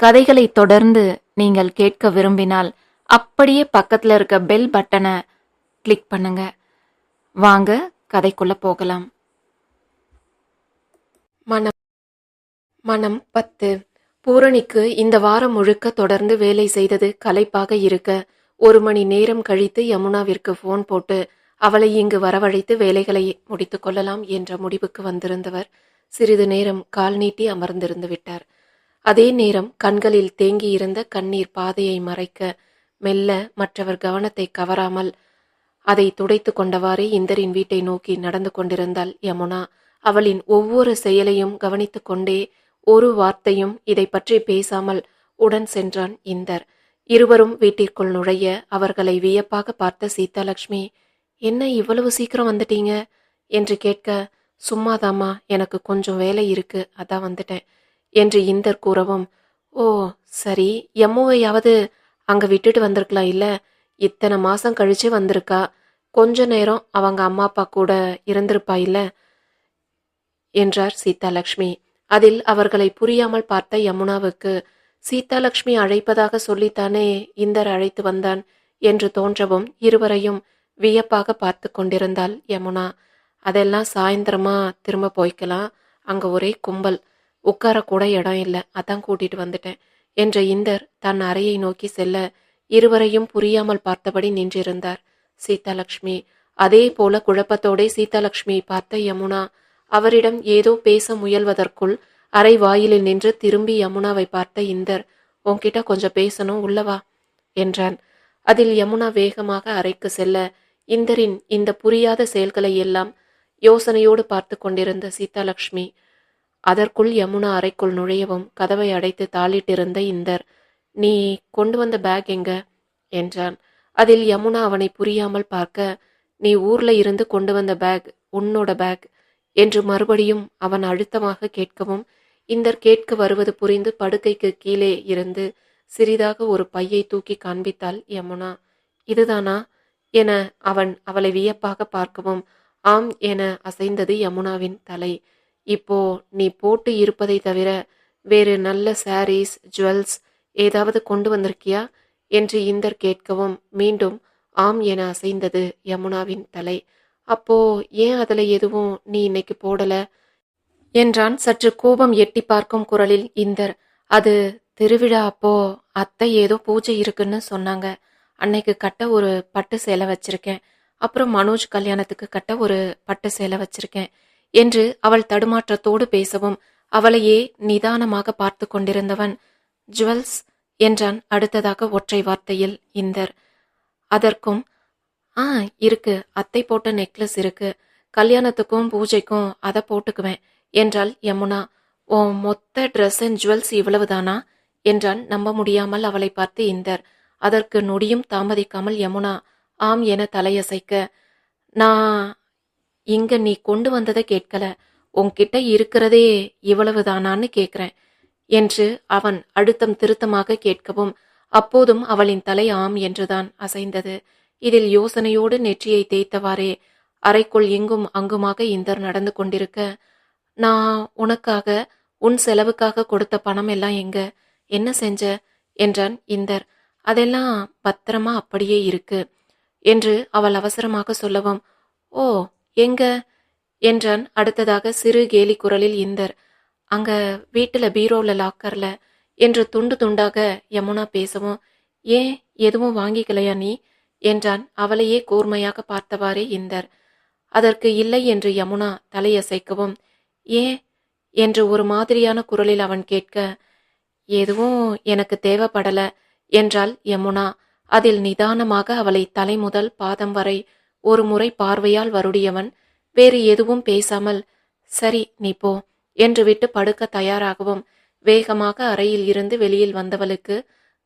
கதைகளை தொடர்ந்து நீங்கள் கேட்க விரும்பினால் அப்படியே பக்கத்தில் இருக்க பெல் பட்டனை கிளிக் பண்ணுங்க. வாங்க கதைக்குள்ள போகலாம். மனம் மனம் பத்து. பூரணிக்கு இந்த வாரம் முழுக்க தொடர்ந்து வேலை செய்தது களைப்பாக இருக்க ஒரு மணி நேரம் கழித்து யமுனாவிற்கு ஃபோன் போட்டு அவளை இங்கு வரவழைத்து வேலைகளை முடித்து கொள்ளலாம் என்ற முடிவுக்கு வந்திருந்தவர் சிறிது நேரம் கால் நீட்டி அமர்ந்திருந்து விட்டார். அதே நேரம் கண்களில் தேங்கியிருந்த கண்ணீர் பாதையை மறைக்க மெல்ல மற்றவர் கவனத்தை கவராமல் அதை துடைத்து கொண்டவாறே இந்தரின் வீட்டை நோக்கி நடந்து கொண்டிருந்தாள் யமுனா. அவளின் ஒவ்வொரு செயலையும் கவனித்து கொண்டே ஒரு வார்த்தையும் இதை பற்றி பேசாமல் உடன் சென்றான் இந்தர். இருவரும் வீட்டிற்குள் நுழைய அவர்களை வியப்பாக பார்த்த சீதாலட்சுமி என்ன இவ்வளவு சீக்கிரம் வந்துட்டீங்க? என்று கேட்க சும்மாதாம்மா எனக்கு கொஞ்சம் வேலை இருக்கு. அதான் வந்துட்டேன். என்று இந்தர் கூறவும் ஓ சரி எம்முவையாவது அங்க விட்டுட்டு வந்திருக்கலாம் இல்ல? இத்தனை மாசம் கழிச்சு வந்திருக்கா? கொஞ்ச நேரம் அவங்க அம்மா அப்பா கூட இருந்திருப்பா இல்ல? என்றார் சீதாலட்சுமி அதில் அவர்களை புரியாமல் பார்த்த யமுனாவுக்கு சீதாலட்சுமி அழைப்பதாக சொல்லித்தானே இந்தர் அழைத்து வந்தான்? என்று தோன்றவும் இருவரையும் வியப்பாக பார்த்து கொண்டிருந்தாள் யமுனா. அதெல்லாம் சாயந்தரமா திரும்ப போய்க்கலாம். அங்க ஒரே கும்பல். உட்காரக்கூட இடம் இல்லை அதான் கூட்டிட்டு வந்துட்டேன் என்ற இந்தர் தன் அறையை நோக்கி செல்ல இருவரையும் புரியாமல் பார்த்தபடி நின்றிருந்தார். சீதாலட்சுமி அதே போல குழப்பத்தோடே சீதாலட்சுமியை பார்த்த யமுனா அவரிடம் ஏதோ பேச முயல்வதற்குள் அறை வாயிலில் நின்று திரும்பி யமுனாவை பார்த்த இந்தர் உன்கிட்ட கொஞ்சம் பேசணும் உள்ளவா என்றான். அதில் யமுனா வேகமாக அறைக்கு செல்ல இந்தரின் இந்த புரியாத செயல்களை எல்லாம் யோசனையோடு பார்த்து கொண்டிருந்த சீதாலட்சுமி அதற்குள் யமுனா அறைக்குள் நுழையவும் கதவை அடைத்து தாளிட்டிருந்த இந்தர் நீ கொண்டு வந்த பேக் எங்க? என்றான். அதில் யமுனா அவனை புரியாமல் பார்க்க நீ ஊர்ல இருந்து கொண்டு வந்த பேக் உன்னோட பேக் என்று மறுபடியும் அவன் அழுத்தமாக கேட்கவும் இந்தர் கேட்க வருவது புரிந்து படுக்கைக்கு கீழே இருந்து சிறிதாக ஒரு பையை தூக்கி காண்பித்தாள் யமுனா. இதுதானா? என அவன் அவளை வியப்பாக பார்க்கவும் ஆம் என அசைந்தது யமுனாவின் தலை. இப்போ நீ போட்டு இருப்பதை தவிர வேறு நல்ல சாரீஸ் ஜுவல்ஸ் ஏதாவது கொண்டு வந்திருக்கியா? என்று இந்தர் கேட்கவும் மீண்டும் ஆம் என அசைந்தது யமுனாவின் தலை. அப்போ ஏன் அதில் எதுவும் நீ இன்னைக்கு போடல? என்றான். சற்று கோபம் எட்டி பார்க்கும் குரலில் இந்தர் அது திருவிழா அப்போ அத்தை ஏதோ பூஜை இருக்குன்னு சொன்னாங்க. அன்னைக்கு கட்ட ஒரு பட்டு சேலை வச்சிருக்கேன். அப்புறம் மனோஜ் கல்யாணத்துக்கு கட்ட ஒரு பட்டு சேலை வச்சிருக்கேன். என்று அவள் தடுமாற்றத்தோடு பேசவும் அவளையே நிதானமாக பார்த்து கொண்டிருந்தவன். ஜுவல்ஸ் என்றான் அடுத்ததாக ஒற்றை வார்த்தையில் இந்தர். அதற்கும் ஆ இருக்கு. அத்தை போட்ட நெக்லஸ் இருக்கு. கல்யாணத்துக்கும் பூஜைக்கும் அதை போட்டுக்குவேன் என்றாள் யமுனா. ஓ மொத்த ட்ரெஸ் அண்ட் ஜுவல்ஸ் இவ்வளவுதானா? என்றான் நம்ப முடியாமல் அவளை பார்த்து இந்தர். அதற்கு நொடியும் தாமதிக்காமல் யமுனா ஆம் என தலையசைக்க. நான் இங்க நீ கொண்டு வந்ததை கேட்கல. உன்கிட்ட இருக்கிறதே இவ்வளவுதானான்னு கேட்கிறேன் என்று அவன் அழுத்தம் திருத்தமாக கேட்கவும் அப்போதும் அவளின் தலை ஆம் என்றுதான் அசைந்தது. இதில் யோசனையோடு நெற்றியை தேய்த்தவாறே அறைக்குள் இங்கும் அங்குமாக இந்தர் நடந்து கொண்டிருக்க நான் உனக்காக உன் செலவுக்காக கொடுத்த பணம் எல்லாம் எங்க? என்ன செஞ்ச? என்றான் இந்தர். அதெல்லாம் பத்திரமா அப்படியே இருக்கு என்று அவள் அவசரமாக சொல்லவும் ஓ எங்க? என்றான் அடுத்ததாக சிறு கேலி குரலில் இந்தர். அங்க வீட்டுல பீரோல லாக்கர்ல. என்று துண்டு துண்டாக யமுனா பேசவும் ஏன் எதுவும் வாங்கிக்கலையா நீ? என்றான் அவளையே கூர்மையாக பார்த்தவாறே இந்தர். அதற்கு இல்லை என்று யமுனா தலையசைக்கவும் ஏன்? என்று ஒரு மாதிரியான குரலில் அவன் கேட்க எதுவும் எனக்கு தேவைப்படல என்றாள் யமுனா. அதில் நிதானமாக அவளை தலை முதல் பாதம் வரை ஒரு முறை பார்வையால் வருடியவன் வேறு எதுவும் பேசாமல் சரி நீ போ என்று விட்டு படுக்க தயாராகவும் வேகமாக அறையில் இருந்து வெளியில் வந்தவளுக்கு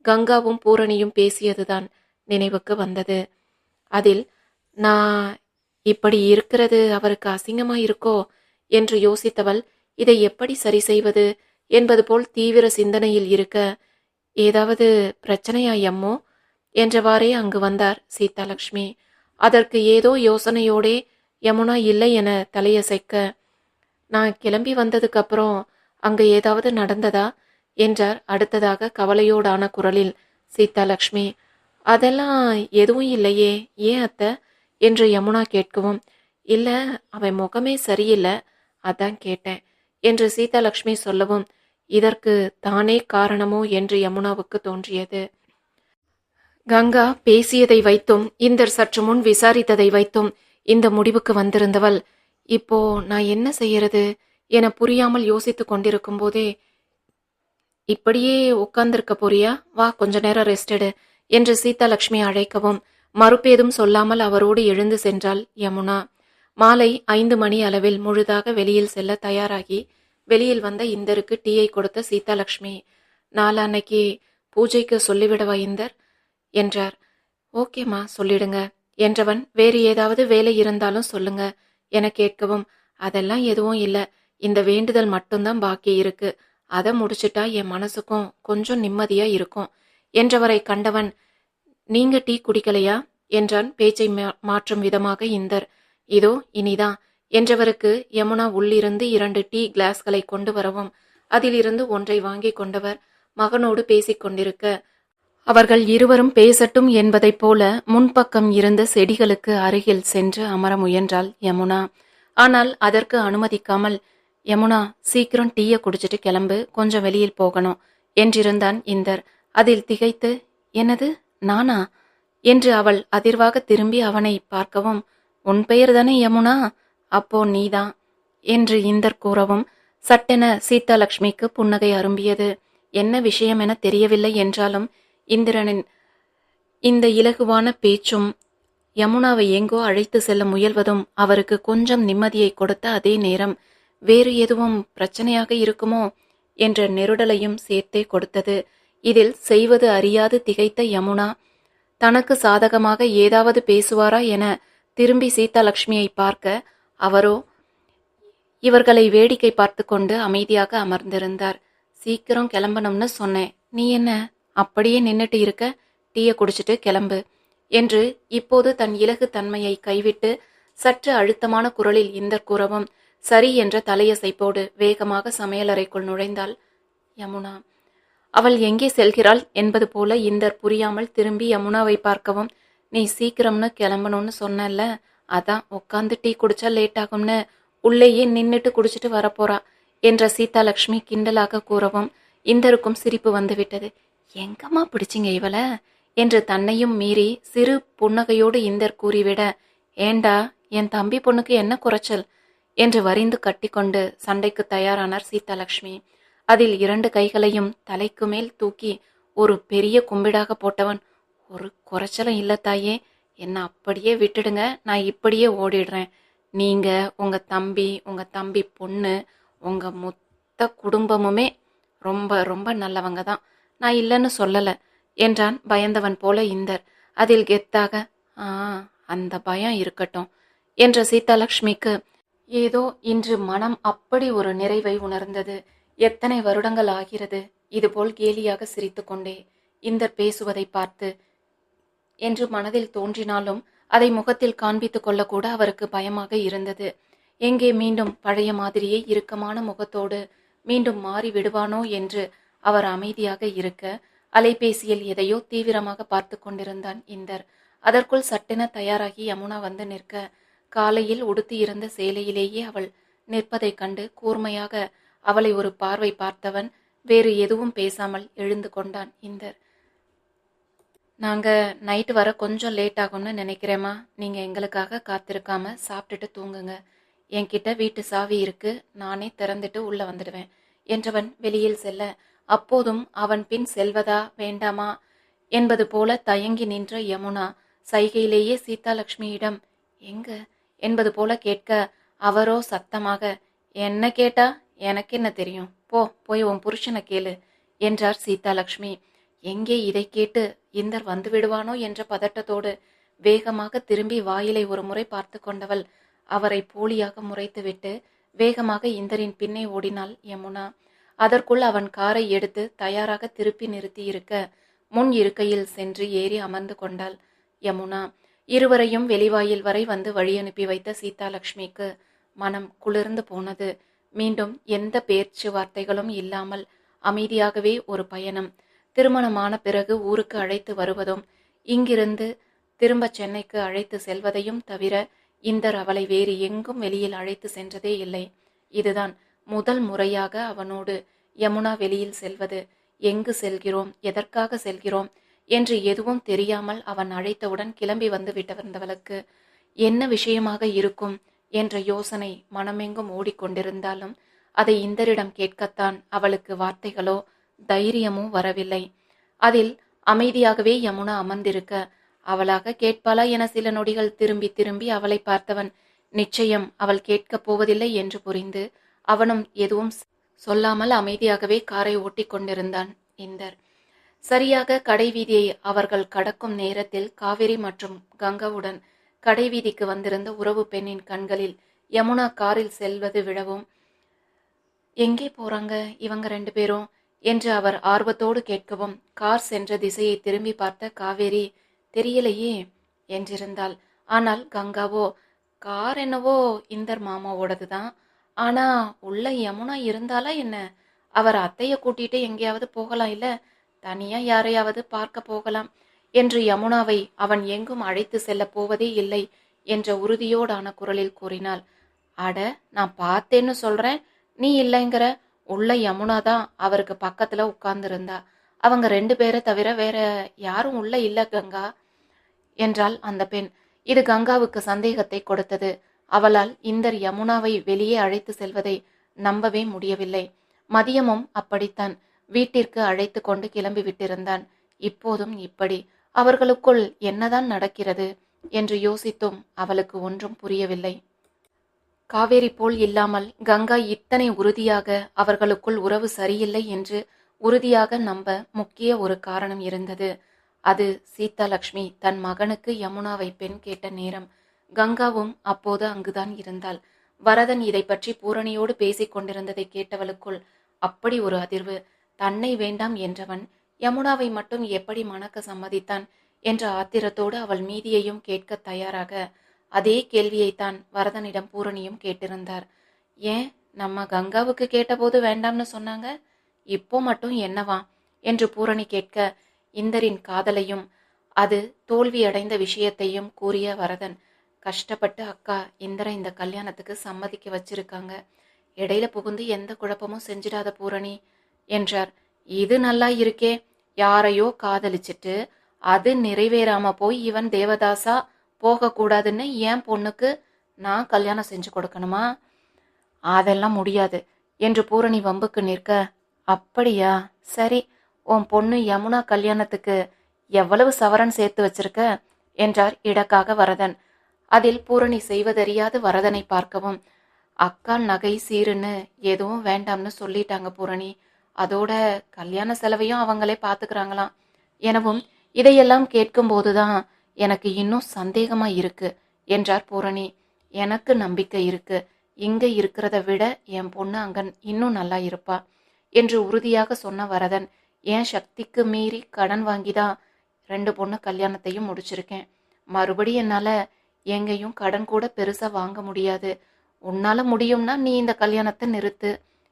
கங்காவும் பூரணியும் பேசியதுதான் நினைவுக்கு வந்தது. அதில் நான் இப்படி இருக்கிறது அவருக்கு அசிங்கமா இருக்கோ? என்று யோசித்தவள் இதை எப்படி சரி செய்வது? என்பது போல் தீவிர சிந்தனையில் இருக்க ஏதாவது பிரச்சனையா எம்மோ என்றவாறே அங்கு வந்தார் சீதாலட்சுமி அதற்கு ஏதோ யோசனையோடே யமுனா இல்லை என தலையசைக்க நான் கிளம்பி வந்ததுக்கு அப்புறம் ஏதாவது நடந்ததா? என்றார் அடுத்ததாக கவலையோடான குரலில் சீதாலக்ஷ்மி அதெல்லாம் எதுவும் இல்லையே ஏன் அத்தை? என்று யமுனா கேட்கவும் இல்லை அவன் முகமே சரியில்லை அதான் கேட்டேன் என்று சீதாலக்ஷ்மி சொல்லவும் இதற்கு தானே காரணமோ? என்று யமுனாவுக்கு தோன்றியது. கங்கா பேசியதை வைத்தும் இந்தர் சற்று முன் விசாரித்ததை வைத்தும் இந்த முடிவுக்கு வந்திருந்தவள் இப்போ நான் என்ன செய்யறது? என புரியாமல் யோசித்துக் கொண்டிருக்கும் போதே இப்படியே உட்கார்ந்திருக்க போறியா? வா கொஞ்ச நேரம் ரெஸ்ட் என்று சீதாலட்சுமி அழைக்கவும் மறுப்பேதும் சொல்லாமல் அவரோடு எழுந்து சென்றாள் யமுனா. மாலை ஐந்து மணி அளவில் முழுதாக வெளியில் செல்ல தயாராகி வெளியில் வந்த இந்தருக்கு டீயை கொடுத்த சீதாலட்சுமி நாளான்னைக்கு பூஜைக்கு சொல்லிவிடவா இந்தர்? என்றார். ஓகேம்மா சொல்லிடுங்க. என்றவன் வேறு ஏதாவது வேலை இருந்தாலும் சொல்லுங்க என கேட்கவும் அதெல்லாம் எதுவும் இல்லை. இந்த வேண்டுதல் மட்டும்தான் பாக்கி இருக்கு. அதை முடிச்சிட்டா என் மனசுக்கும் கொஞ்சம் நிம்மதியா இருக்கும் என்றவரை கண்டவன் நீங்க டீ குடிக்கலையா? என்றான் பேச்சை மா- மாற்றும் விதமாக இந்தர். இதோ இனிதான் என்றவருக்கு யமுனா உள்ளிருந்து இரண்டு டீ கிளாஸ்களை கொண்டு வரவும் அதிலிருந்து ஒன்றை வாங்கி கொண்டவர் மகனோடு பேசிக் கொண்டிருக்க அவர்கள் இருவரும் பேசட்டும் என்பதைப் போல முன்பக்கம் இருந்த செடிகளுக்கு அருகில் சென்று அமர முயன்றாள் யமுனா. ஆனால் அதற்கு அனுமதிக்காமல் யமுனா சீக்கிரம் டீயை குடிச்சிட்டு கிளம்பு கொஞ்சம் வெளியில் போகணும் என்றிருந்தான் இந்தர். அதில் திகைத்து என்னது நானா? என்று அவள் அதிர்வாக திரும்பி அவனை பார்க்கவும் உன் பெயர் தானே யமுனா? அப்போ நீதான் என்று இந்தர் கூறவும் சட்டென சீதாலட்சுமிக்கு புன்னகை அரும்பியது. என்ன விஷயம் என தெரியவில்லை என்றாலும் இந்திரனின் இந்த இலகுவான பேச்சும் யமுனாவை எங்கோ அழைத்து செல்ல முயல்வதும் அவருக்கு கொஞ்சம் நிம்மதியை கொடுத்த அதே நேரம் வேறு எதுவும் பிரச்சனையாக இருக்குமோ என்ற நெருடலையும் சேர்த்தே கொடுத்தது. இதில் செய்வது அறியாது திகைத்த யமுனா தனக்கு சாதகமாக ஏதாவது பேசுவாரா என திரும்பி சீதாலட்சுமியை பார்க்க அவரோ இவர்களை வேடிக்கை பார்த்து கொண்டு அமைதியாக அமர்ந்திருந்தார். சீக்கிரம் கிளம்பணும்னு சொன்னேன். நீ என்ன? அப்படியே நின்னுட்டு இருக்க டீயை குடிச்சிட்டு கிளம்பு என்று இப்போது தன் இலகு தன்மையை கைவிட்டு சற்று அழுத்தமான குரலில் இந்தர் கூறவும் சரி என்ற தலையசைப்போடு வேகமாக சமையலறைக்குள் நுழைந்தாள் யமுனா. அவள் எங்கே செல்கிறாள் என்பது போல இந்தர் புரியாமல் திரும்பி யமுனாவை பார்க்கவும் நீ சீக்கிரம்னு கிளம்பணும்னு சொன்னல்ல அதான் உட்காந்து டீ குடிச்சா லேட் ஆகும்னு உள்ளேயே நின்னுட்டு குடிச்சிட்டு வரப்போறா என்ற சீதாலட்சுமி கிண்டலாக கூறவும் இந்தருக்கும் சிரிப்பு வந்துவிட்டது. எங்கம்மா பிடிச்சிங்க இவளை? என்று தன்னையும் மீறி சிறு புன்னகையோடு இந்தர் கூறிவிட ஏண்டா என் தம்பி பொண்ணுக்கு என்ன குறைச்சல்? என்று வரிந்து கட்டிக்கொண்டு சண்டைக்கு தயாரானார் சீதாலட்சுமி அதில் இரண்டு கைகளையும் தலைக்கு மேல் தூக்கி ஒரு பெரிய கும்பிடாக போட்டவன் ஒரு குறைச்சலும் இல்ல தாயே என்ன அப்படியே விட்டுடுங்க நான் இப்படியே ஓடிடுறேன். நீங்க உங்க தம்பி உங்க தம்பி பொண்ணு உங்க மொத்த குடும்பமுமே ரொம்ப ரொம்ப நல்லவங்க தான். நான் இல்லைன்னு சொல்லல என்றான் பயந்தவன் போல இந்தர். அதில் கெத்தாக ஆ அந்த பயம் இருக்கட்டும் என்ற சீதாலட்சுமிக்கு ஏதோ இன்று மனம் அப்படி ஒரு நிறைவை உணர்ந்தது. எத்தனை வருடங்கள் ஆகிறது? இதுபோல் கேலியாக சிரித்துக்கொண்டே இந்தர் பேசுவதை பார்த்து என்று மனதில் தோன்றினாலும் அதை முகத்தில் காண்பித்துக் கொள்ளக்கூட அவருக்கு பயமாக இருந்தது. எங்கே மீண்டும் பழைய மாதிரியே இறுக்கமான முகத்தோடு மீண்டும் மாறி விடுவானோ என்று அவர் அமைதியாக இருக்க அலைபேசியில் எதையோ தீவிரமாக பார்த்து கொண்டிருந்தான் இந்தர். அதற்குள் சட்டென தயாராகி யமுனா வந்து நிற்க காலையில் உடுத்தியிருந்த சேலையிலேயே அவள் நிற்பதைக் கண்டு கூர்மையாக அவளை ஒரு பார்வை பார்த்தவன் வேறு எதுவும் பேசாமல் எழுந்து கொண்டான் இந்தர். நாங்க நைட்டு வர கொஞ்சம் லேட் ஆகும்னு நினைக்கிறேம்மா. நீங்க எங்களுக்காக காத்திருக்காம சாப்பிட்டுட்டு தூங்குங்க. என்கிட்ட வீட்டு சாவி இருக்கு. நானே திறந்துட்டு உள்ள வந்துடுவேன் என்றவன் வெளியில் செல்ல அப்போதும் அவன் பின் செல்வதா வேண்டாமா? என்பது போல தயங்கி நின்ற யமுனா சைகையிலேயே சீதாலட்சுமியிடம் எங்க? என்பது போல கேட்க அவரோ சத்தமாக என்ன கேட்டா? எனக்கு என்ன தெரியும்? போ போய் உன் புருஷனை கேளு என்றார் சீதாலட்சுமி எங்கே இதை கேட்டு இந்தர் வந்து விடுவானோ? என்ற பதட்டத்தோடு வேகமாக திரும்பி வாயிலை ஒரு முறை பார்த்து கொண்டவள் அவரை போலியாக முறைத்துவிட்டு வேகமாக இந்தரின் பின்னே ஓடினாள் யமுனா. அதற்குள் அவன் காரை எடுத்து தயாராக திருப்பி நிறுத்தியிருக்க முன் இருக்கையில் சென்று ஏறி அமர்ந்து கொண்டாள். யமுனா இருவரையும் வெளிவாயில் வரை வந்து வழி அனுப்பி வைத்த சீதாலட்சுமிக்கு மனம் குளிர்ந்து போனது. மீண்டும் எந்த பேச்சு வார்த்தைகளும் இல்லாமல் அமைதியாகவே ஒரு பயணம் திருமணமான பிறகு ஊருக்கு அழைத்து வருவதும் இங்கிருந்து திரும்ப சென்னைக்கு அழைத்து செல்வதையும் தவிர இந்தர் அவளை வேறு எங்கும் வெளியில் அழைத்து சென்றதே இல்லை. இதுதான் முதல் முறையாக அவனோடு யமுனா வெளியில் செல்வது எங்கு செல்கிறோம் எதற்காக செல்கிறோம்? என்று எதுவும் தெரியாமல் அவன் அழைத்தவுடன் கிளம்பி வந்து விட்டவந்தவளுக்கு என்ன விஷயமாக இருக்கும்? என்ற யோசனை மனமெங்கும் ஓடிக்கொண்டிருந்தாலும் அதை இந்தரிடம் கேட்கத்தான் அவளுக்கு வார்த்தைகளோ தைரியமோ வரவில்லை. அதில் அமைதியாகவே யமுனா அமர்ந்திருக்க அவளாக கேட்பாளா என சில நொடிகள் திரும்பி திரும்பி அவளை பார்த்தவன் நிச்சயம் அவள் கேட்கப் போவதில்லை என்று புரிந்து அவனும் எதுவும் சொல்லாமல் அமைதியாகவே காரை ஓட்டிக் கொண்டிருந்தான் இந்தர். சரியாக கடைவீதியை அவர்கள் கடக்கும் நேரத்தில் காவேரி மற்றும் கங்காவுடன் கடைவீதிக்கு வந்திருந்த உறவு பெண்ணின் கண்களில் யமுனா காரில் செல்வது விழவும். எங்கே போறாங்க? இவங்க ரெண்டு பேரும் என்று அவர் ஆர்வத்தோடு கேட்கவும் கார் சென்ற திசையை திரும்பி பார்த்த காவேரி தெரியலையே என்றிருந்தாள். ஆனால் கங்காவோ? கார் என்னவோ? இந்தர் மாமாவோடது தான் ஆனா உள்ள யமுனா இருந்தாலா என்ன? அவர் அத்தைய கூட்டிட்டு எங்கேயாவது போகலாம் இல்ல? தனியா யாரையாவது பார்க்க போகலாம். என்று யமுனாவை அவன் எங்கும் அழைத்து செல்லப் போவதே இல்லை என்ற உறுதியோடான குரலில் கூறினாள். அட நான் பார்த்தேன்னு சொல்றேன். நீ இல்லைங்கிற. உள்ள யமுனா தான் அவருக்கு பக்கத்துல உட்கார்ந்திருந்தா. அவங்க ரெண்டு பேரை தவிர வேற யாரும் உள்ள இல்ல கங்கா? என்றாள் அந்த பெண். இது கங்காவுக்கு சந்தேகத்தை கொடுத்தது. அவளால் இந்தர் யமுனாவை வெளியே அழைத்து செல்வதை நம்பவே முடியவில்லை. மதியமும் அப்படித்தான். வீட்டிற்கு அழைத்து கொண்டு கிளம்பி விட்டிருந்தான். இப்போதும் இப்படி. அவர்களுக்குள் என்னதான் நடக்கிறது என்று யோசித்தும் அவளுக்கு ஒன்றும் புரியவில்லை. காவேரி போல் இல்லாமல் கங்கா இத்தனை உறுதியாக அவர்களுக்குள் உறவு சரியில்லை என்று உறுதியாக நம்ப முக்கிய ஒரு காரணம் இருந்தது. அது சீதாலட்சுமி தன் மகனுக்கு யமுனாவை பெண் கேட்ட நேரம். கங்காவும் அப்போது அங்குதான் இருந்தாள். வரதன் இதை பற்றி பூரணியோடு பேசிக் கொண்டிருந்ததை கேட்டவளுக்குள் அப்படி ஒரு அதிர்வு. தன்னை வேண்டாம் என்றவன் யமுனாவை மட்டும் எப்படி மணக்க சம்மதித்தான் என்ற ஆத்திரத்தோடு அவள் மீதியையும் கேட்க தயாராக அதே கேள்வியைத்தான் வரதனிடம் பூரணியும் கேட்டிருந்தார். ஏன் நம்ம கங்காவுக்கு கேட்டபோது வேண்டாம்னு சொன்னாங்க? இப்போ மட்டும் என்னவா? என்று பூரணி கேட்க இந்தரின் காதலையும் அது தோல்வியடைந்த விஷயத்தையும் கூறிய வரதன் கஷ்டப்பட்டு அக்கா இந்திரா இந்த கல்யாணத்துக்கு சம்மதிக்க வச்சிருக்காங்க. இடையில புகுந்து எந்த குழப்பமும் செஞ்சிடாத பூரணி என்றார். இது நல்லா இருக்கே யாரையோ காதலிச்சிட்டு அது நிறைவேறாம போய் இவன் தேவதாசா போகக்கூடாதுன்னு ஏன் பொண்ணுக்கு நான் கல்யாணம் செஞ்சு கொடுக்கணுமா? அதெல்லாம் முடியாது என்று பூரணி வம்புக்கு நிற்க. அப்படியா? சரி உன் பொண்ணு யமுனா கல்யாணத்துக்கு எவ்வளவு சவரன் சேர்த்து வச்சிருக்க? என்றார் இடக்காக வரதன். அதில் பூரணி செய்வதறியாது வரதனை பார்க்கவும். அக்கா நகை சீருன்னு எதுவும் வேண்டாம்னு சொல்லிட்டாங்க பூரணி. அதோட கல்யாண செலவையும் அவங்களே பார்த்துக்கிறாங்களாம் எனவும் இதையெல்லாம் கேட்கும்போதுதான் எனக்கு இன்னும் சந்தேகமா இருக்கு என்றார் பூரணி. எனக்கு நம்பிக்கை இருக்கு. இங்க இருக்கிறத விட என் பொண்ணு அங்க இன்னும் நல்லா இருப்பா என்று உறுதியாக சொன்ன வரதன். என் சக்திக்கு மீறி கடன் வாங்கிதான் ரெண்டு பொண்ணு கல்யாணத்தையும் முடிச்சிருக்கேன். மறுபடி என்னால எங்கேயும் கடன் கூட பெருசா வாங்க முடியாது. உன்னால முடியும்னா நீ இந்த கல்யாணத்தை நிறுத்து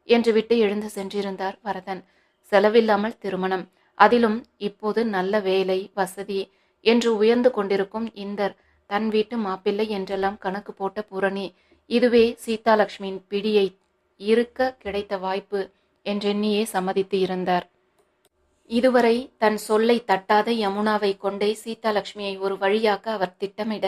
என்று விட்டு எழுந்து சென்றிருந்தார் வரதன். செலவில்லாமல் திருமணம். அதிலும் இப்போது நல்ல வேலை வசதி என்று உயர்ந்து கொண்டிருக்கும் இந்தர் தன் வீட்டு மாப்பிள்ளை என்றெல்லாம் கணக்கு போட்ட பூரணி இதுவே சீதாலட்சுமியின் பிடியை இருக்க கிடைத்த வாய்ப்பு என்றெண்ணியே சம்மதித்து இருந்தார். இதுவரை தன் சொல்லை தட்டாத யமுனாவை கொண்டே சீதாலட்சுமியை ஒரு வழியாக்க அவர் திட்டமிட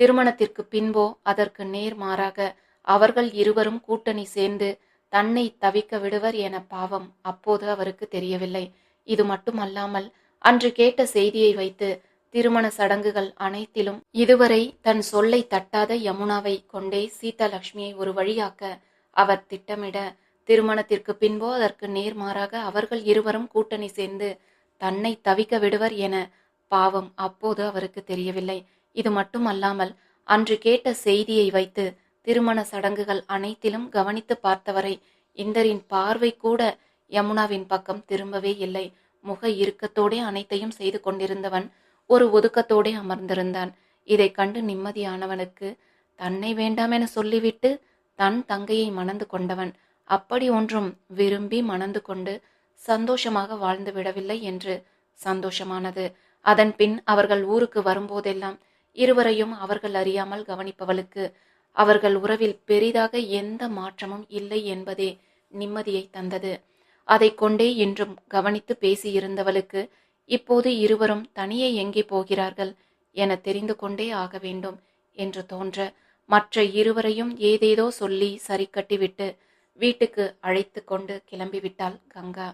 திருமணத்திற்கு பின்போ அதற்கு நேர்மாறாக அவர்கள் இருவரும் கூட்டணி சேர்ந்து தன்னை தவிக்க விடுவர் என பாவம் அப்போது அவருக்கு தெரியவில்லை. இது மட்டுமல்லாமல் அன்று கேட்ட செய்தியை வைத்து திருமண சடங்குகள் அனைத்திலும் இதுவரை தன் சொல்லை தட்டாத யமுனாவை கொண்டே சீதாலட்சுமியை ஒரு வழியாக்க அவர் திட்டமிட திருமணத்திற்கு பின்போ அதற்கு நேர்மாறாக அவர்கள் இருவரும் கூட்டணி சேர்ந்து தன்னை தவிக்க விடுவர் என பாவம் அப்போது அவருக்கு தெரியவில்லை. இது மட்டுமல்லாமல் அன்று கேட்ட செய்தியை வைத்து திருமண சடங்குகள் அனைத்திலும் கவனித்து பார்த்தவரை இந்தரின் பார்வை கூட யமுனாவின் பக்கம் திரும்பவே இல்லை. முக இறுக்கத்தோடே அனைத்தையும் செய்து கொண்டிருந்தவன் ஒரு ஒதுக்கத்தோடே அமர்ந்திருந்தான். இதைக் கண்டு நிம்மதியானவனுக்கு தன்னை வேண்டாம் என சொல்லிவிட்டு தன் தங்கையை மணந்து கொண்டவன் அப்படி ஒன்றும் விரும்பி மணந்து கொண்டு சந்தோஷமாக வாழ்ந்து விடவில்லை என்று சந்தோஷமானது. அதன் பின் அவர்கள் ஊருக்கு வரும்போதெல்லாம் இருவரையும் அவர்கள் அறியாமல் கவனிப்பவளுக்கு அவர்கள் உறவில் பெரிதாக எந்த மாற்றமும் இல்லை என்பதே நிம்மதியை தந்தது. அதைக் கொண்டே இன்றும் கவனித்து பேசியிருந்தவளுக்கு இப்போது இருவரும் தனியே எங்கே போகிறார்கள்? என தெரிந்து கொண்டே ஆக வேண்டும் என்று தோன்ற மற்ற இருவரையும் ஏதேதோ சொல்லி சரி கட்டிவிட்டு வீட்டுக்கு அழைத்து கொண்டு கிளம்பிவிட்டாள் கங்கா.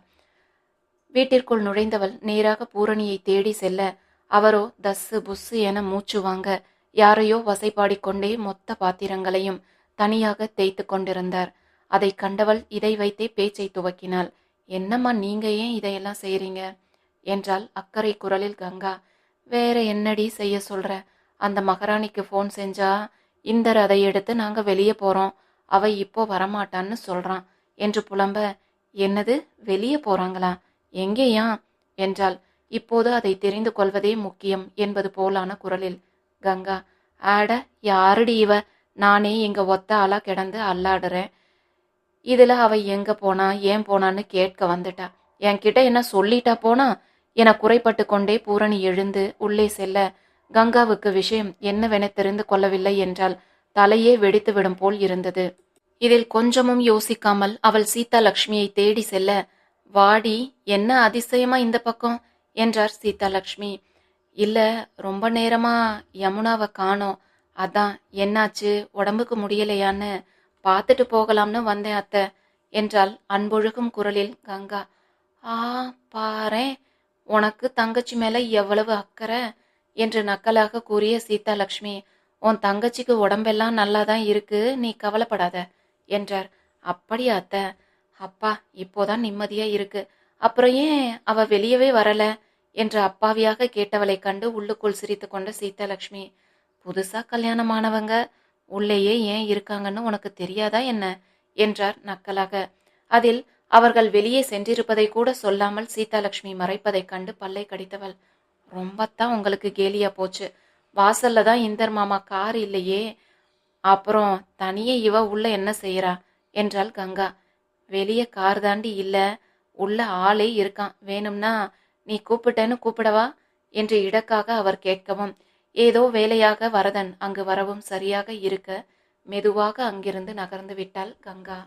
வீட்டிற்குள் நுழைந்தவள் நேராக பூரணியை தேடி செல்ல அவரோ தஸ்ஸு புஸ்ஸு என மூச்சு வாங்க யாரையோ வசைப்பாடிக்கொண்டே மொத்த பாத்திரங்களையும் தனியாக தேய்த்து கொண்டிருந்தார். அதை கண்டவள் இதை வைத்தே பேச்சை துவக்கினாள். என்னம்மா நீங்க ஏன் இதையெல்லாம் செய்றீங்க? என்றால் அக்கறை குரலில் கங்கா. வேற என்னடி செய்ய சொல்ற? அந்த மகாராணிக்கு ஃபோன் செஞ்சா இந்தர் அதை எடுத்து நாங்க வெளியே போறோம். அவ இப்போ வரமாட்டான்னு சொல்றான். என்று புலம்ப என்னது? வெளியே போறாங்களா? எங்கேயா என்றாள். இப்போது அதை தெரிந்து கொள்வதே முக்கியம் என்பது போலான குரலில். கங்கா ஆட யாருடி இவ? நானே இங்க ஒத்த ஆளா கிடந்து அல்லாடுறேன். இதுல அவ எங்க போனா ஏன் போனான்னு கேட்க வந்துட்டா. என்கிட்ட என்ன சொல்லிட்டா போனா? என குறைப்பட்டு கொண்டே பூரணி எழுந்து உள்ளே செல்ல. கங்காவுக்கு விஷயம் என்னவென தெரிந்து கொள்ளவில்லை என்றால் தலையே வெடித்து விடும் போல் இருந்தது. இதில் கொஞ்சமும் யோசிக்காமல் அவள் சீதா லட்சுமியை தேடி செல்ல வாடி என்ன அதிசயமா இந்த பக்கம்? என்றார் சீதாலட்சுமி இல்லை ரொம்ப நேரமாக யமுனாவை காணோம். அதான் என்னாச்சு? உடம்புக்கு முடியலையான்னு. பார்த்துட்டு போகலாம்னு வந்தேன் அத்தை என்றால் அன்பொழுகும் குரலில் கங்கா. ஆ பாரேன். உனக்கு தங்கச்சி மேலே எவ்வளவு அக்கறை? என்று நக்கலாக கூறிய சீதாலட்சுமி உன் தங்கச்சிக்கு உடம்பெல்லாம் நல்லா தான் இருக்கு. நீ கவலைப்படாத என்றார். அப்படியா அத்தை? அப்பா இப்போதான் நிம்மதியா இருக்கு. அப்புறம் ஏன் அவ வெளியவே வரல? என்று அப்பாவியாக கேட்டவளை கண்டு உள்ளுக்குள் சிரித்து கொண்ட சீதாலட்சுமி புதுசா கல்யாணமானவங்க உள்ளேயே ஏன் இருக்காங்கன்னு உனக்கு தெரியாதா என்ன? என்றார் நக்கலாக. அதில் அவர்கள் வெளியே சென்றிருப்பதை கூட சொல்லாமல் சீதாலட்சுமி மறைப்பதைக் கண்டு பல்லை கடித்தவள். ரொம்பத்தான் உங்களுக்கு கேலியா போச்சு. வாசல்ல தான் இந்தர் மாமா கார் இல்லையே. அப்புறம் தனியே இவ உள்ள என்ன செய்யறா என்றாள் கங்கா. வெளியே கார் தாண்டி இல்ல. உள்ள ஆளே இருக்கான். வேணும்னா நீ கூப்பிட்டேன்னு கூப்பிடவா? என்று இடக்காக அவர் கேட்கவும் ஏதோ வேலையாக வரதன் அங்கு வரவும் சரியாக இருக்க மெதுவாக அங்கிருந்து நகர்ந்து விட்டாள் கங்கா.